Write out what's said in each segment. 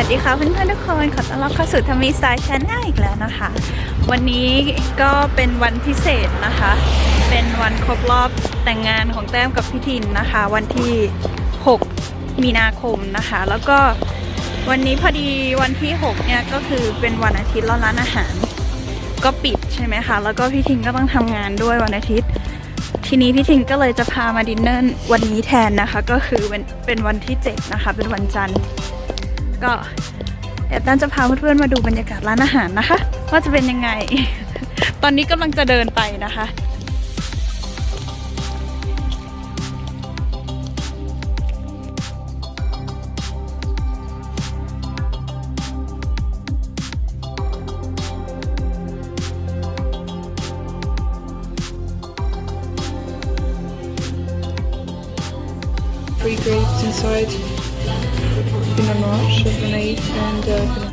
วัสดีค่ะเพื่อนๆทุกคนขอต้อนรับเข้าสู่ทมิสไตล์ชแนลอีกแล้วนะคะ วันนี้ก็เป็นวันพิเศษนะคะ เป็นวันครบรอบแต่งงานของแต้มกับพี่ทินนะคะ วันที่ 6 มีนาคมนะคะ แล้วก็วันนี้พอดีวันที่ 6 เนี่ยก็คือเป็นวันอาทิตย์แล้วร้านอาหาร ก็ปิดใช่ไหมคะแล้วก็พี่ทินก็ต้องทำงานด้วยวันอาทิตย์ทีนี้พี่ทิงก็เลยจะพามาดินเนอร์วันนี้แทนนะคะ ก็คือเป็นเป็นวันที่ 7 นะคะ เป็นวันจันทร์ ก็เดี๋ยวตันจะพาเพื่อนๆมาดูบรรยากาศร้านอาหารนะคะ ว่าจะเป็นยังไง ตอนนี้กำลังจะเดินไปนะคะ three grapes inside pinanosh is gonna eat and uh,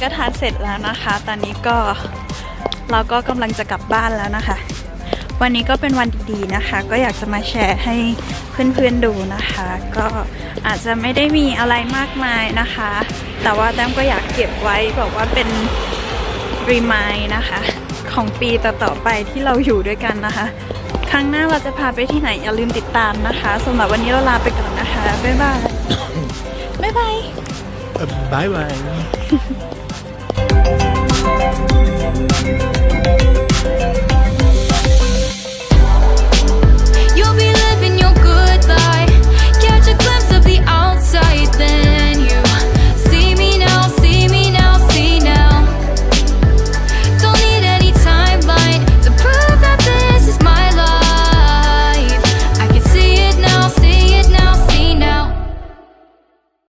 ก็ทานเสร็จแล้วนะคะ ตอนนี้ก็เราก็กำลังจะกลับบ้านแล้วนะคะ วันนี้ก็เป็นวันดีๆนะคะ ก็อยากจะมาแชร์ให้เพื่อนๆดูนะคะ ก็อาจจะไม่ได้มีอะไรมากมายนะคะ แต่ว่าแต้มก็อยากเก็บไว้แบบว่าเป็น รีมายนะคะ ของปีต่อๆไปที่เราอยู่ด้วยกันนะคะ ครั้งหน้าเราจะพาไปที่ไหนอย่าลืมติดตามนะคะสำหรับวันนี้เราลาไปก่อนนะคะ บ๊ายบาย บ๊ายบาย Uh, bye bye.